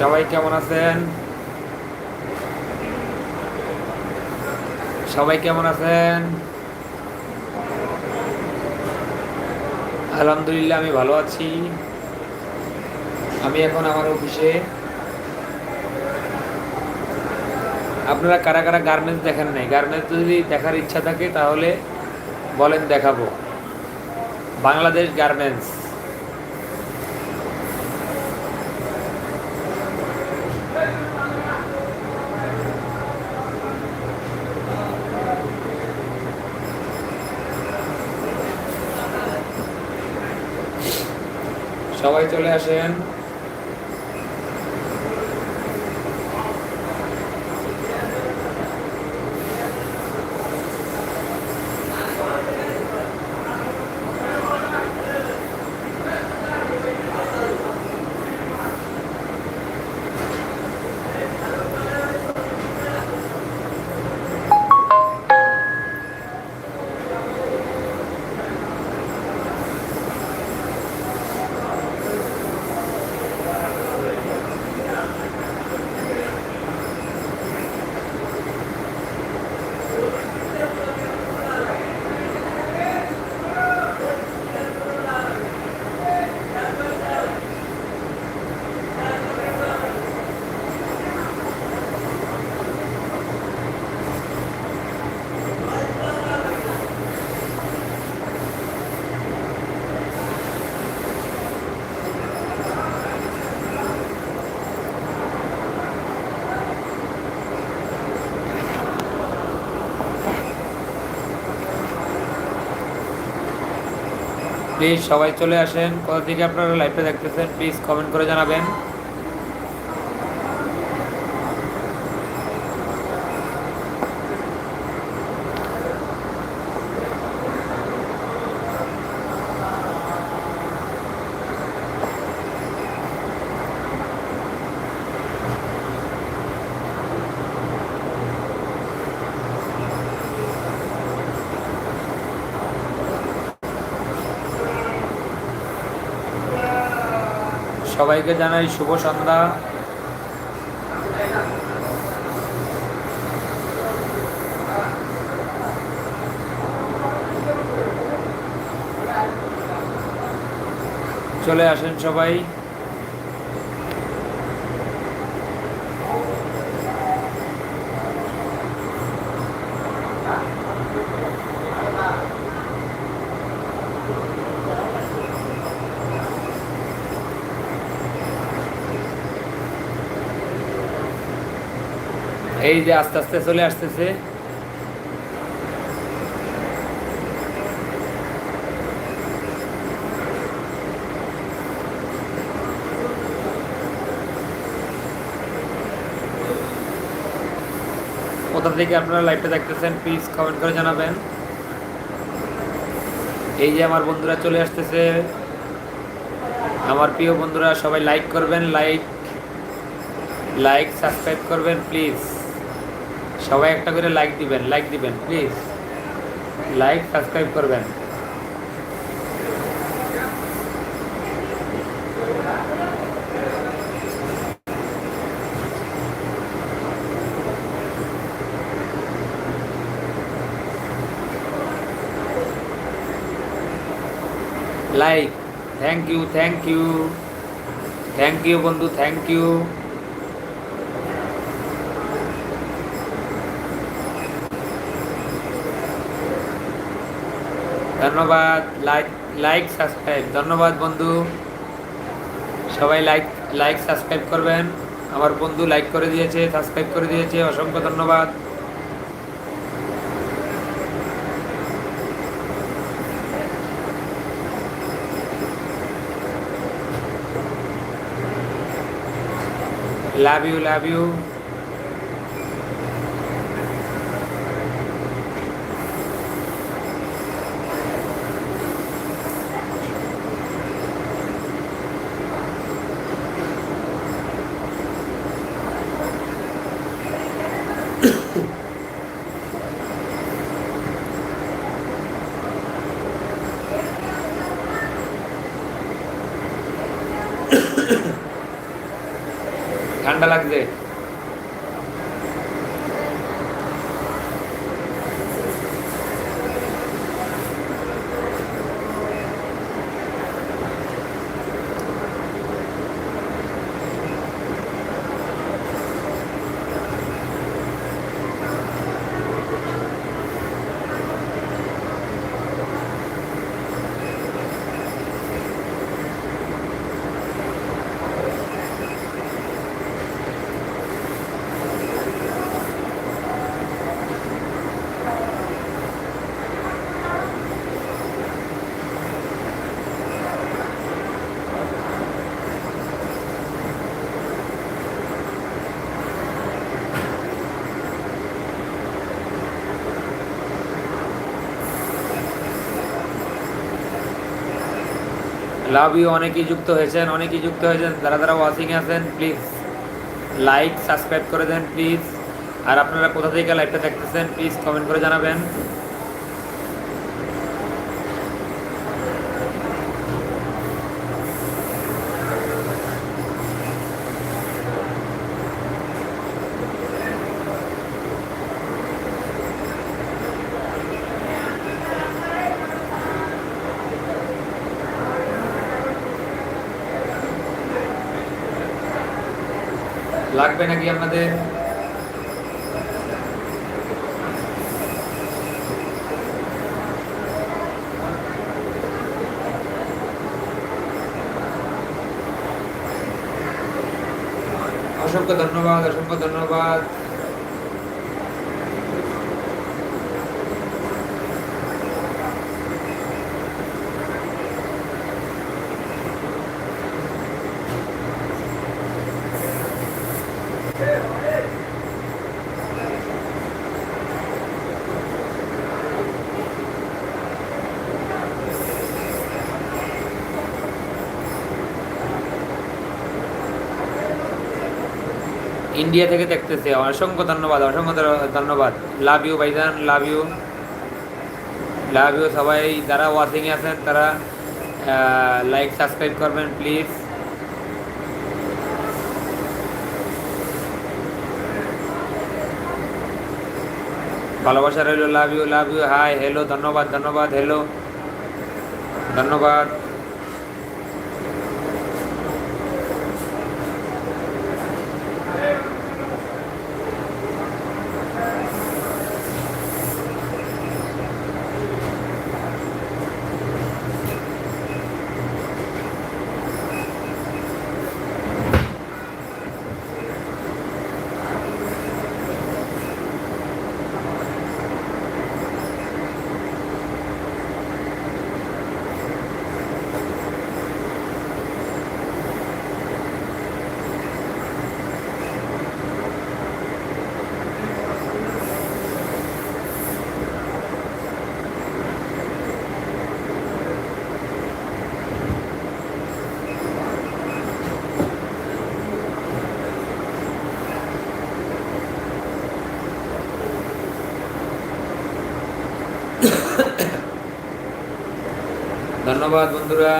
সবাই কেমন আছেন? সবাই কেমন আছেন? আলহামদুলিল্লাহ, আমি ভালো আছি। আমি এখন আমার অফিসে। আপনারা কারা কারা গার্মেন্টস দেখেন নাই? গার্মেন্টস যদি দেখার ইচ্ছা থাকে তাহলে বলেন দেখাবো। বাংলাদেশ গার্মেন্টস সবাই চলে আসেন। প্লিজ সবাই চলে আসেন। কোথা থেকে আপনারা লাইভটা দেখতেছেন প্লিজ কমেন্ট করে জানাবেন। সবাইকে জানাই শুভ সন্ধ্যা। চলে আসেন সবাই। এই যে আস্তে আস্তে চলে আসতেছে। কোথা থেকে আপনারা লাইভটা দেখতেছেন প্লিজ কমেন্ট করে জানাবেন। এই যে আমার বন্ধুরা চলে আসতেছে। আমার প্রিয় বন্ধুরা, সবাই লাইক করবেন লাইক লাইক সাবস্ক্রাইব করবেন প্লিজ সবাই একটা করে লাইক দিবেন লাইক দিবেন প্লিজ লাইক সাবস্ক্রাইব করবেন। Like thank you thank you thank you বন্ধু থ্যাংক ইউ ধন্যবাদ লাইক লাইক সাবস্ক্রাইব ধন্যবাদ বন্ধু। সবাই লাইক লাইক সাবস্ক্রাইব করবেন। আমার বন্ধু লাইক করে দিয়েছে সাবস্ক্রাইব করে দিয়েছে। অসংখ্য ধন্যবাদ। লাভ ইউ লাভ ইউ ঠান্ডা লাগছে। লাভ ইউ অনেকেই যুক্ত হয়েছেন, অনেকেই যুক্ত হয়েছেন। যারা যারা ওয়াচিংয়ে আছেন প্লিজ লাইক সাবস্ক্রাইব করে দেন প্লিজ আর আপনারা কোথা থেকে লাইভটা দেখতেছেন প্লিজ কমেন্ট করে জানাবেন। লাগবে নাকি আপনাদের? অসংখ্য ধন্যবাদ অসংখ্য ধন্যবাদ। ইন্ডিয়া থেকে দেখতেছে। অসংখ্য ধন্যবাদ অসংখ্য ধন্যবাদ। লাভ ইউ ভাইজান লাভ ইউ লাভ ইউ সবাই, যারা ওয়াচিংয়ে আছেন, তারা লাইক সাবস্ক্রাইব করবেন প্লিজ ভালোবাসা রইল love you love you hi hello ধন্যবাদ ধন্যবাদ হ্যালো ধন্যবাদ। ধন্যবাদ বন্ধুরা।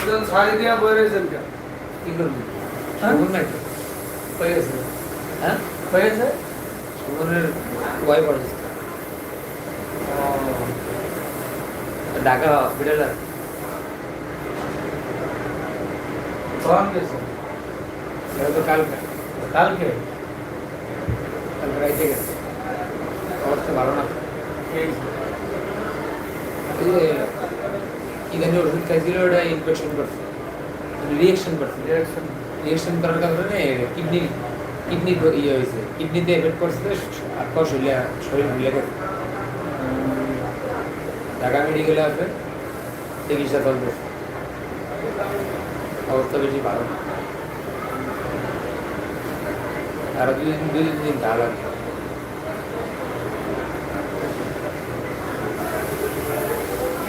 লোকজন শাড়ি দিয়া বই রয়েছেন কেন? কি করবি? হ্যাঁ? শগুন নাই তো? হয়ে? গেছে হ্যাঁ হয়ে গেছে শগুনের ওয়াইফ আছে ঢাকা হসপিটাল গেছে। এটা তো কালকে। কালকে? কালকে রাইতে গেছে। অবস্থা ভালো না। এই এই কি ওষুধ খাইছিল ওটা ইনফেকশন করছে রিয়েকশন করছে রিয়েকশন করার কারণে কিডনি কিডনি ইয়ে হয়েছে কিডনিতে এফেক্ট করছে আর তো শরীরে শরীর ভুলে গেছে ঢাকা মেডিকেলে আছে চিকিৎসা চলছে অবস্থা বেশি ভালো না দুই দুই তিন দিন যা লাগে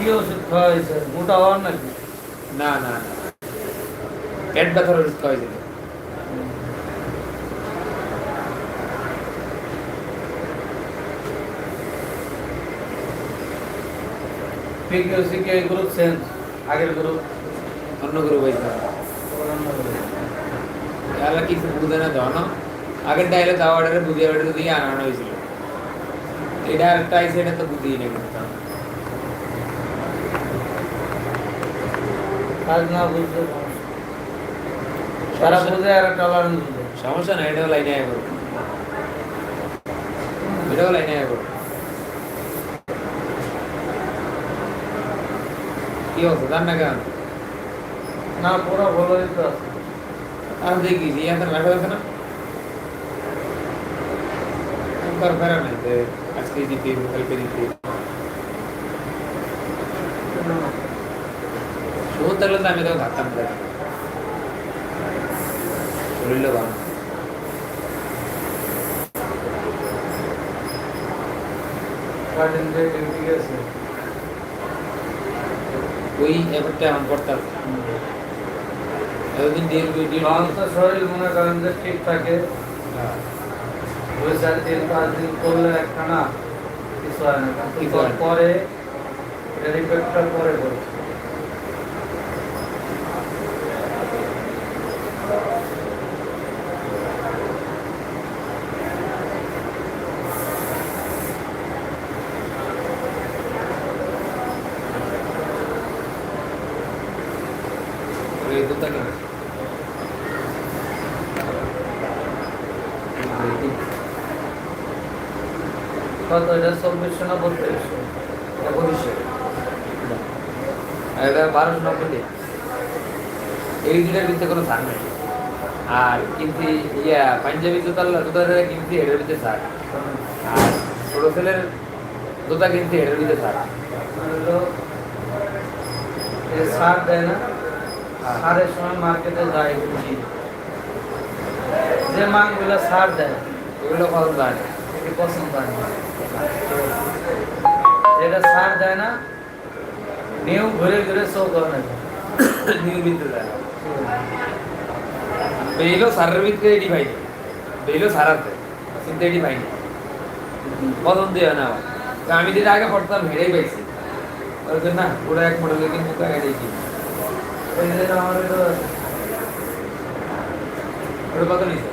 কি ওষুধ খাওয়া হয়েছে মোটা হওয়ার নাকি? না না পেট ব্যথার ওষুধ পিকিউসি কে গ্রুপ চেঞ্জ আগের গ্রুপ অন্য করে হয়েছিল আল্লাহ কিছু বুঝে না দেওয়া না? আগের ডাইলে দাওয়া অর্ডারে বুঝিয়ে অর্ডারে দিয়ে আনানো হয়েছিল। এটা একটা আইসে এটা তো বুঝিয়ে নেই। কাজ না বুঝতে সারা বুঝে আর টলারেন্স বুঝে সমস্যা না এটাও লাইনে আয় করো এটাও লাইনে আয় করো কি অবস্থা? জান না কেন? না পুরো ভালোই তো আর দেখি ইয়াতে রাখা না? একবার ফেরা নাই আজকে দিতে কালকে দিতে শুভ থাকলে তো আমি তো থাকতাম না। শরীরটা ভালো কাটিং যে ডিউটি গেছে ওই ব্যাপারটা এখন করতাম এতদিন শরীর মনে করেন যে ঠিক থাকে। দুই চার দিন পাঁচ দিন করলে একটা না কিছু হয় না। পরে পরে দুটা কত এটা? চব্বিশশো না বত্রিশশো একত্রিশশো এটা বারোশো নব্বই এই দুটার ভিতরে কোনো ছাড় নেই। আর কিন্তু ইয়া পাঞ্জাবি জুতা জুতা কিনছি এটার ভিতরে ছাড়। আর ছোট ছেলের জুতা কিনছি এটার ভিতরে ছাড়। সার দেয় না। সারের সময় মার্কেটে যায় বুঝি। যে মাংগুলো সার দেয় ওগুলো যায় না এটি পছন্দ হয় যেটা সার দেয় না নিউ ঘুরে ঘুরে সব ধরনের নিয়মিত যায় বেইলো সারের ভিতরে এটি পাইনি বেইলো সার আছে কিন্তু এটি পাইনি পছন্দ হয় না। আমি যেটা আগে পড়তাম হেরেই পাইছি। না পুরো এক মডেল কিন্তু আগে দেখি ওই যে আমার এটা ওটা কত নিছে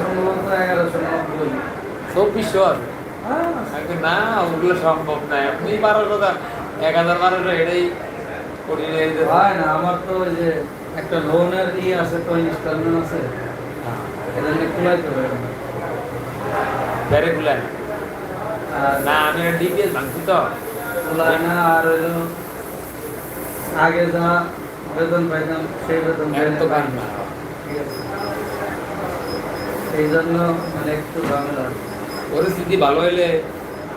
সম্ভবত এগারোশো নব্বই চব্বিশশো আছে হ্যাঁ, না ওগুলো সম্ভব না আপনি বারোশো দাম। এক হাজার বারোশো এটাই হয়ে না আমার তো ওই যে একটা লোনের ই আছে তো ইনস্টলমেন্ট আছে। এটা নিয়ে না আমি ডিপিএস ভাঙছি তো। খোলায় না আর আগে যা বেতন পাইতাম সেই বেতন জন্য মানে একটু ঝামেলা। পরিস্থিতি ভালো হলে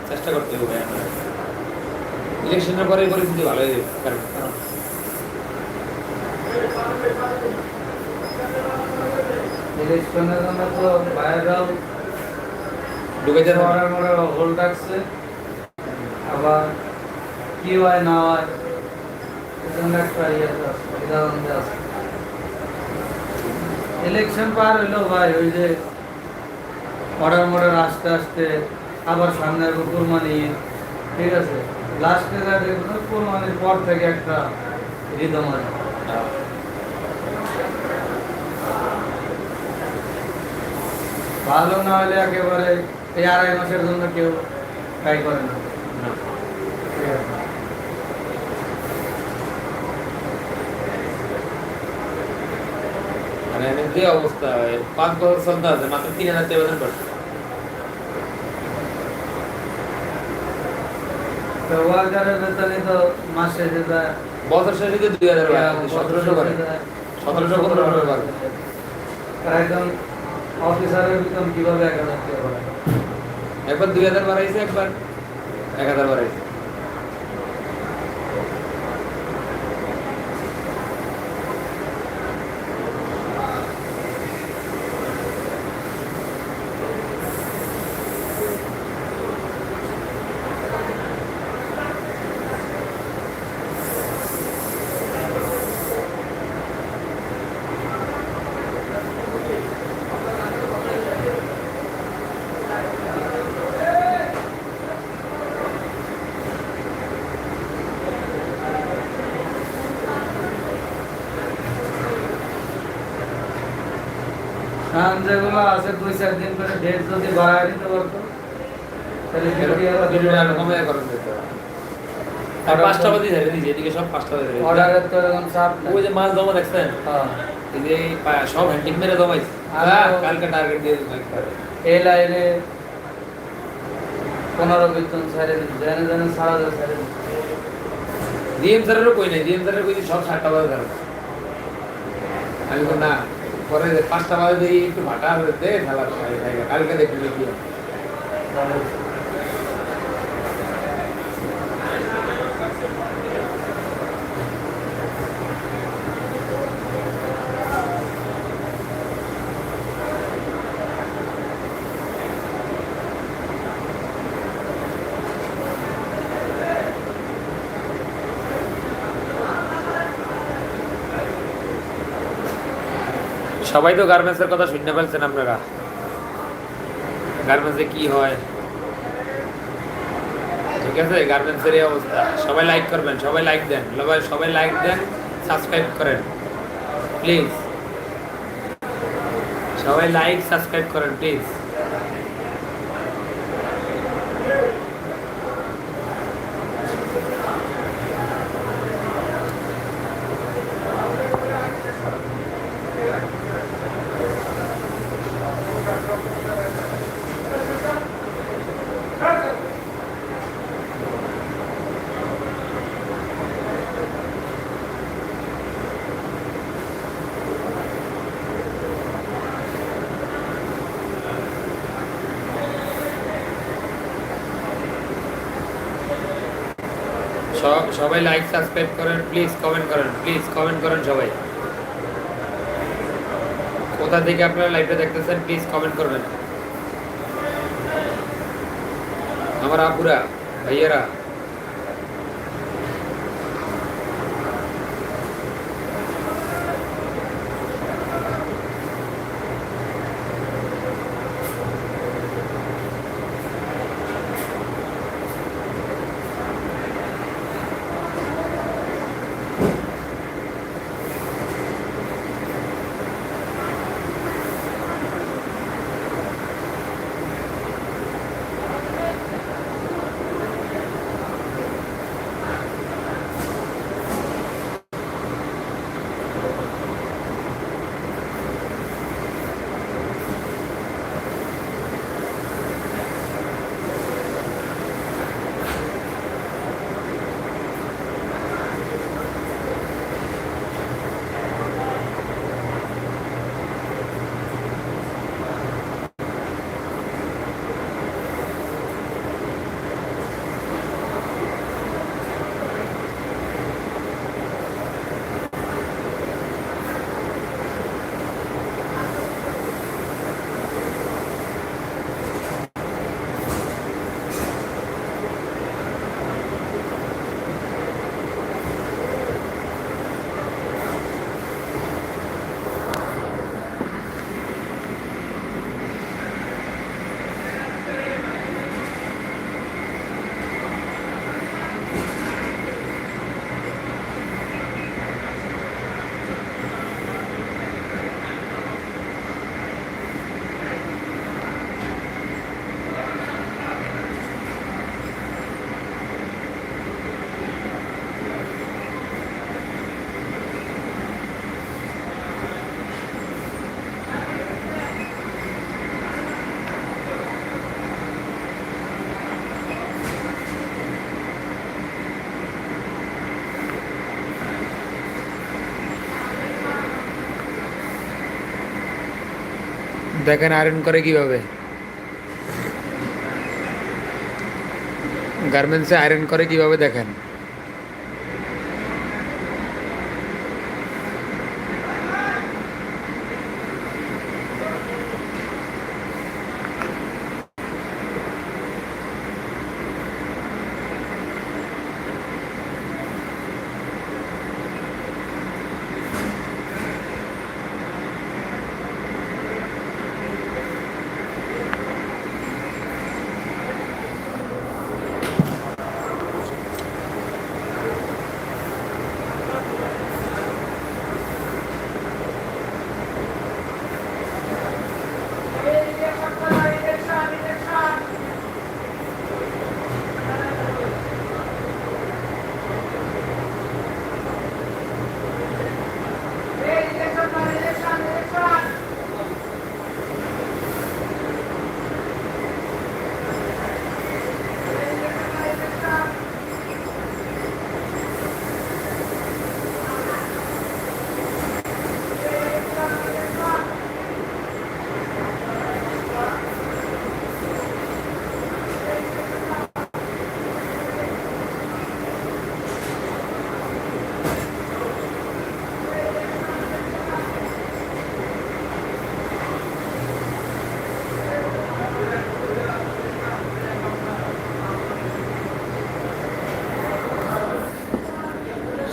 চেষ্টা করতে হবে ইলেকশনের পরে পরিস্থিতি ভালো হয়ে যাবে ইলেকশনের জন্য তো বাইরেও ঢুকে যেতে মরে মরে হোল ডাকছে। আবার কি হয় না হয় ইলেকশন পার হইল ভাই, ওই যে অর্ডার মর্ডার আসতে আসতে আবার সামনে কুরবানি ঠিক আছে? লাস্টে যা দেখব কুরবানির পর থেকে একটা রিদম আছে ভালো না হলে একেবারে এই আড়াই মাসের জন্য কেউ ট্রাই করে না ঠিক আছে মানে এনে যে অবস্থা পাঁচ বছর চলতে আছে মাত্র তিন হাজার বছর শেষে যে দুই হাজার সতেরোশো করে সতেরোশো পনেরোশো করে আর একজন অফিসারের বেতন কীভাবে এক হাজার? একবার দুই হাজার বাড়াইছে একবার এক হাজার বাড়াইছে এখন যেগুলো আছে দুই চার দিন করে ডেট যদি বাড়ায় দিতে পারতো তাহলে আরও পাঁচটা বাজে যাবে দিদি এদিকে সব পাঁচটা যাবে। অর্ডারের তো এরকম চাপ ওই যে মাছ জমা দেখছেন হ্যাঁ। এই যে সব হ্যান্ডিং মেরে জমাইছে আর- কালকে টার্গেট দিয়ে। এই লাইনে পনেরো বেতন ছেড়ে জেনে জেনে সারা যায় ছেড়ে দিন ডিএম স্যারেরও কই নাই? ডিএম স্যারের কই সব সাতটা বাজে আমি না। পরে পাঁচটা বাজে একটু ভাটা খাই খাই কালকে দেখবি কি সবাই তো গার্মেন্টসের কথা শুনতে পারছেন আপনারা। গার্মেন্টসে কি হয়? ঠিক আছে গার্মেন্টসের এই অবস্থা। সবাই লাইক করবেন, সবাই লাইক দেন। সবাই সবাই লাইক দেন সাবস্ক্রাইব করেন। প্লিজ সবাই লাইক সাবস্ক্রাইব করেন প্লিজ সব সবাই লাইক সাবস্ক্রাইব করেন প্লিজ কমেন্ট করেন প্লিজ কমেন্ট করেন সবাই। কোথা থেকে আপনারা লাইভটা দেখতেছেন প্লিজ কমেন্ট করবেন। আমার আপুরা, ভাইয়েরা দেখেন আয়রন করে কীভাবে? গার্মেন্টসে আয়রন করে কীভাবে দেখেন?